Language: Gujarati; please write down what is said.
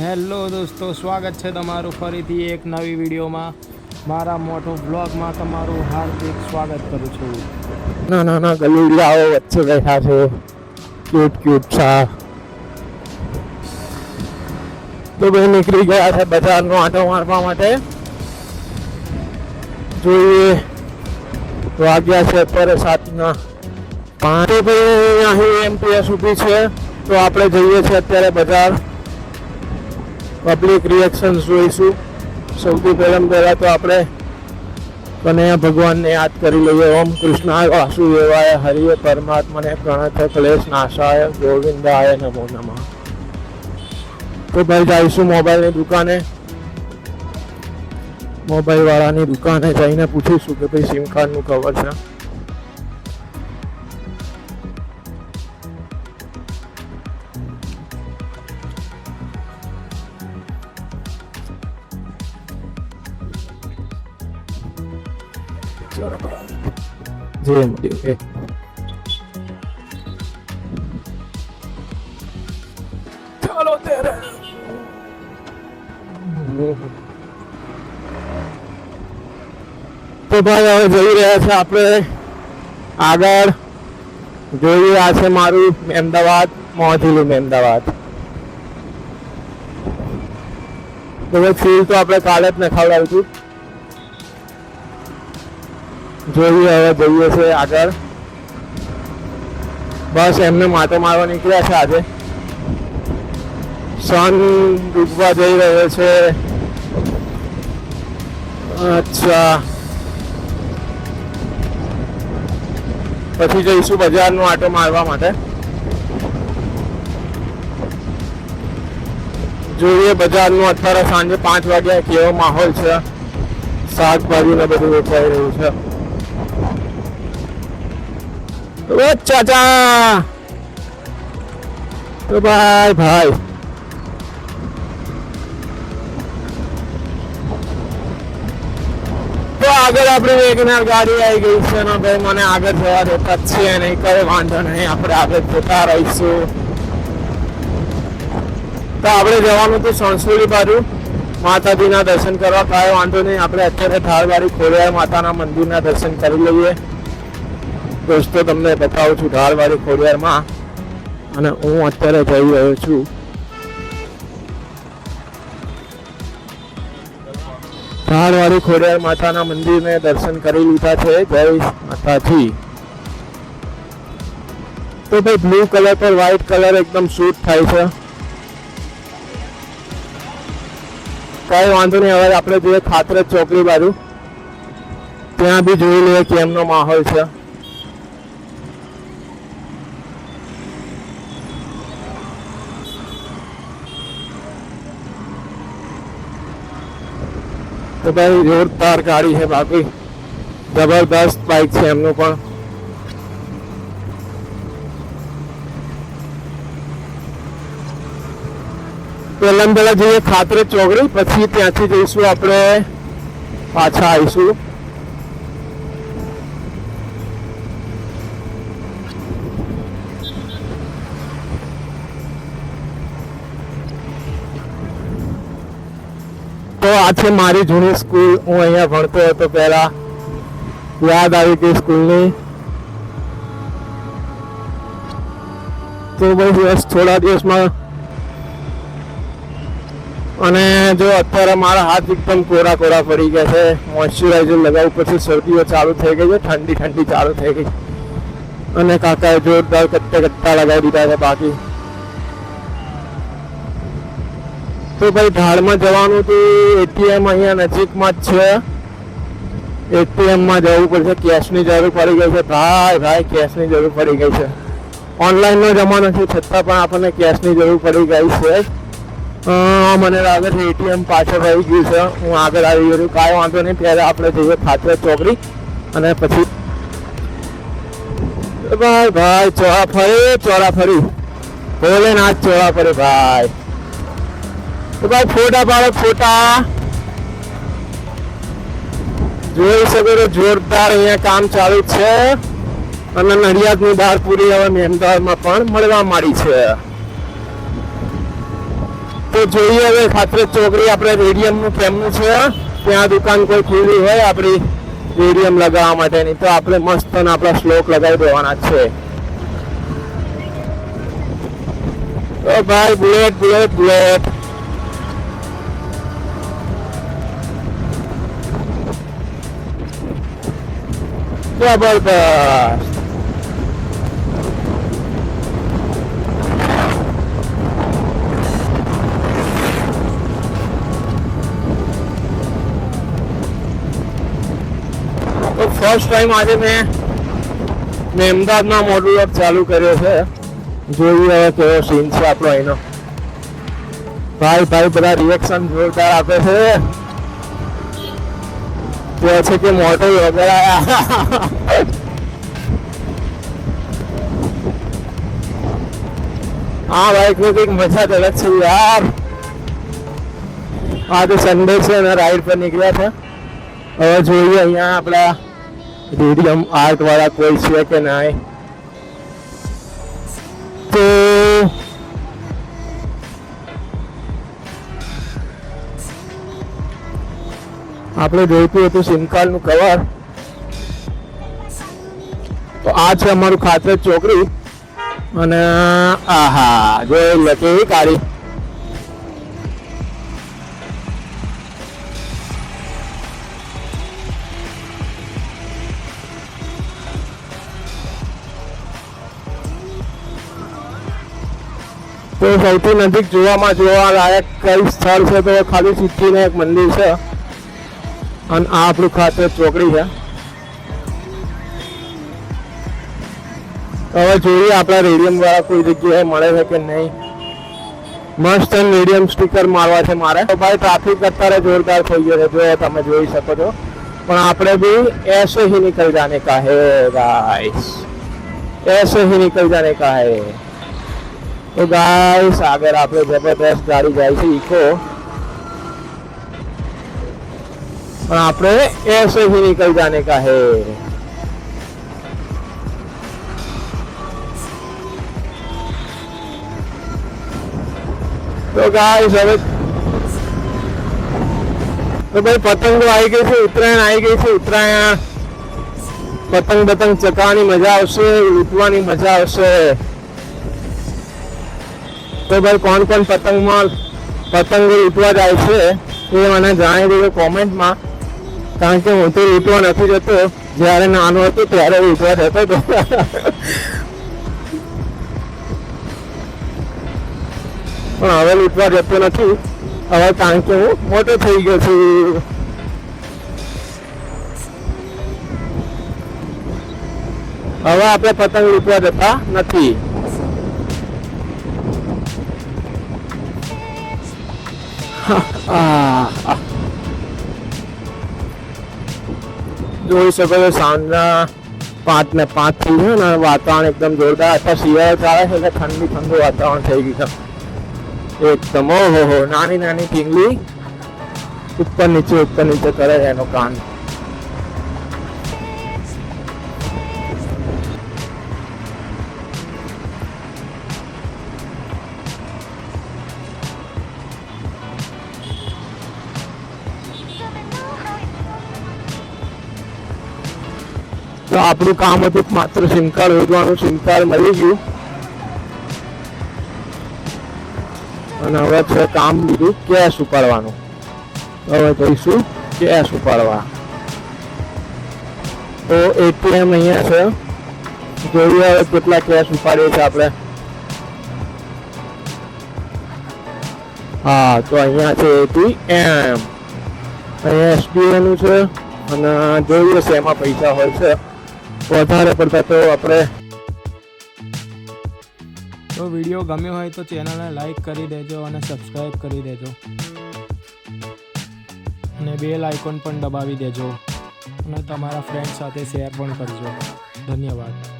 હેલો દોસ્તો, સ્વાગત છે તમારું ફરીથી એક નવી વિડીયોમાં. મારા મોટો બ્લોગમાં તમારું હાર્દિક સ્વાગત કરું છું. ના ના ના ગલુડિયાઓ વચ્ચે બેઠા છે. ક્યુટ ક્યુટ છા તો બે નીકળી ગયા છે બજારનો આંટો મારવા માટે. જોઈએ. વાગ્યા છે અત્યારે સાતના. અહીં એમપીએસ ઊભી છે. તો આપણે જઈએ છીએ અત્યારે બજાર. પબ્લિક રિએક્શન જોઈશું. સૌથી પહેલાં પહેલાં તો આપણે કનૈયા ભગવાનને યાદ કરી લઈએ. ઓમ કૃષ્ણાય વાસુદેવાય હરિય પરમાત્માને પ્રણત ક્લેશ નાશાય ગોવિંદાય નમો નમઃ. તો ભાઈ જઈશું મોબાઈલની દુકાને. મોબાઈલ વાળાની દુકાને જઈને પૂછીશું કે ભાઈ સિમ કાર્ડનું કવર છે. જે મળ્યું એ તો ભાઈ હવે જઈ રહ્યા છે આપણે. આગળ જોઈ આ છે મારું અમદાવાદ મોજીલું અમદાવાદ તો ફીલ તો આપણે કાલે જ ને ખવડાવ્યું હતું. જોઈએ હવે જઈએ છે આગળ. બસ એમને માટો મારવા નીકળ્યા છે આજે. સન ડૂબવા જઈ રહ્યો છે. અચ્છા. પછી જઈશું બજારનો આટો મારવા માટે. જોઈએ બજારનું અત્યારે સાંજે પાંચ વાગ્યા કેવો માહોલ છે. શાકભાજી ને બધું વેચાઈ રહ્યું છે. ઓ ચાચા! તો ભાઈ ભાઈ. તો આગળ આપણી વેગનાર ગાડી આવી ગઈ છે ને ભાઈ, મને આગળ જવા દેતા છે નહીં કઈ વાંધો નહીં, આપણે આગળ જતા રહીશું. તો આપણે જવાનું તો સંસ્કૃતિ બાજુ. માતાજીના દર્શન કરવા કાંઈ વાંધો નહીં. આપણે અત્યારે ઢાળવાડી ખોડિયાર માતાના મંદિરના દર્શન કરી લઈએ. દોસ્તો, તમને બતાવું છું ઢાળવાડી ખોડિયારમાં અને હું અત્યારે જઈ રહ્યો છું. ઢાળવાળી ખોડિયાર માતાના મંદિરને દર્શન કરી લીધા છે. જય માતાજી. તો ભાઈ બ્લુ કલર પર વ્હાઇટ કલર એકદમ શૂટ થાય છે. કઈ વાંધો નહીં, હવે આપણે જોઈએ ખાતરજ ચોકડી બાજુ. ત્યાં બી જોઈ લઈએ કેમનો માહોલ છે. તો ભાઈ જોરદાર ગાડી છે બાકી જબરદસ્ત બાઇક છે એમનું પણ. પહેલા પહેલા જઈએ ખાતરે ચોકડી પછી ત્યાંથી જઈશું આપણે પાછા આવીશું. તો આ છે મારી જૂની સ્કૂલ. હું અહીંયા ભણતો હતો પહેલા. યાદ આવી ગઈ સ્કૂલની. તો બસ થોડા દિવસમાં અને જો અત્યારે મારા હાથ એકદમ કોરા કોરા પડી ગયા છે મોઇશ્ચરાઇઝર લગાવવું પછી શરદીઓ ચાલુ થઈ ગઈ છે, ઠંડી ઠંડી ચાલુ થઈ ગઈ. અને કાકાએ જોરદાર કટ્ટે કટ્ટા લગાવી દીધા છે બાકી. તો ભાઈ ઢાળમાં જવાનું તો એટીએમ અહીંયા નજીકમાં જ છે. એટીએમમાં જવું પડશે, કેશની જરૂર પડી ગઈ છે. ભાઈ ભાઈ, કેશની જરૂર પડી ગઈ છે. ઓનલાઈનનો જમાનો છે, છતાં પણ આપણને કેશની જરૂર પડી ગઈ છે. મને લાગે છે એટીએમ પાછળ રહી ગયું છે. હું આગળ આવી ગયો છું. કાંઈ વાંધો નહીં. ત્યારે આપણે જઈએ ખાતર ચોકડી. અને પછી ભાઈ ભાઈ, ચોરા ફરી ચોરા ફરી. ભોલેનાથ ચોરા ફરી, ભાઈ. તો ભાઈ, ફોટા પાડો, ફોટા. જોઈ શકો તો જોરદાર અહીંયા કામ ચાલુ છે. અને નડિયાદની બહાર પૂરી હવે મહેમદાવાદમાં પણ મળવા માંડી છે. તો જોઈએ હવે ખાતરે ચોકડી આપણે રેડિયમનું પ્રેમનું છે. ત્યાં દુકાન કોઈ ખુલ્લી હોય આપણી રેડિયમ લગાવવા માટેની, તો આપણે મસ્ત આપણા શ્લોક લગાવી દેવાના છે. તો ભાઈ, બુલેટ બુલેટ બુલેટ. જબરદસ્ત. ફર્સ્ટ ટાઈમ આજે મેં મેં અમદાવાદમાં મોડલ વર્ક ચાલુ કર્યો છે. જોઈએ હવે કેવો સીન છે આપણો એનો. ભાઈ ભાઈ બધા રિએક્શન જોરદાર આપે છે. કહે છે કે મોટો વગર ભાઈ કોઈ કંઈક મજા જ અલગ છે યાર. આજે સન્ડે છે અને રાઈડ પર નીકળ્યા છે. હવે જોઈએ અહીંયા આપણા રેડિયમ આર્ટ વાળા કોઈ છે કે નહીં તો આપણે જોઈતું હતું સિમ કાર્ડનું કવર તો આ છે અમારું ખાતર ચોકડી. અને આહા જો લખી કાઢી. તો સૌથી નજીક જોવામાં જોવા લાયક કઈ સ્થળ છે તો ખાલી સિદ્ધિનું એક મંદિર છે. અને આ આપણું ખાતે ચોકડી છે. હવે જોઈએ આપણા રેડિયમ વાળા કોઈ જગ્યાએ મળે છે કે નહીં. મસ્ત રેડિયમ સ્ટીકર મારવા છે મારે. તો ભાઈ ટ્રાફિક અત્યારે જોરદાર થઈ ગયો છે. જો તમે જોઈ શકો છો. પણ આપણે બી એસે હી નીકળ જાને કા હે ગાઈસ એસે હી નીકળ જાને કા તો ગાઈસ આગળ આપણે જબરદસ્ત ગાડી જાય છે ઈકો પણ આપણે ऐसे ही निकल जाने का है તો ગાઈસ હવે તો ભાઈ પતંગો આવી ગઈ છે ઉત્તરાયણ આવી ગઈ છે ઉત્તરાયણ પતંગ પતંગ ચકાવવાની મજા આવશે લૂંટવાની મજા આવશે તો ભાઈ કોણ કોણ પતંગમાં પતંગ લૂંટવા જાય છે એ મને જાણી દેજો કોમેન્ટમાં. કારણ કે હું તો લૂંટવા નથી જતો. જ્યારે નાનો હતો ત્યારે લૂંટવા જતો હતો. પણ હવે લૂંટવા જતો નથી. હવે કારણ કે હું મોટો થઈ ગયો છું. હવે આપણે પતંગ લૂંટવા જતા નથી. જોઈ શકો છો સાંજના પાંચ ને પાંચ થઈ ગયું ને વાતાવરણ એકદમ જોરદાર. અથવા શિયાળો ચાલે છે એટલે ઠંડી, ઠંડુ વાતાવરણ થઈ ગયું છે. એકદમ, ઓહો, નાની નાની ઢીંગલી ઉપર નીચે ઉપર નીચે કરે છે એનો કાન તો આપણું કામ હતું માત્ર સિમ કાર્ડ શોધવાનું સિમ કાર્ડ મળી ગયું. અને હવે છે કામ બીજું કેશ ઉપાડવાનું. હવે જઈશું કેશ ઉપાડવા. તો એટીએમ અહીંયા છે. જોઈએ હવે કેટલા કેશ ઉપાડીએ છીએ આપણે. હા, તો અહીંયા છે એટીએમ. અહીંયા એસબીઆઈનું છે. અને જોઈએ છે એમાં પૈસા હોય છે. વધારે પડતા તો આપણે તો વીડિયો ગમ્યો હોય તો ચેનલને લાઈક કરી દેજો અને સબસ્ક્રાઈબ કરી દેજો. અને બેલ આઇકોન પણ દબાવી દેજો. અને તમારા ફ્રેન્ડ સાથે શેર પણ કરજો. ધન્યવાદ.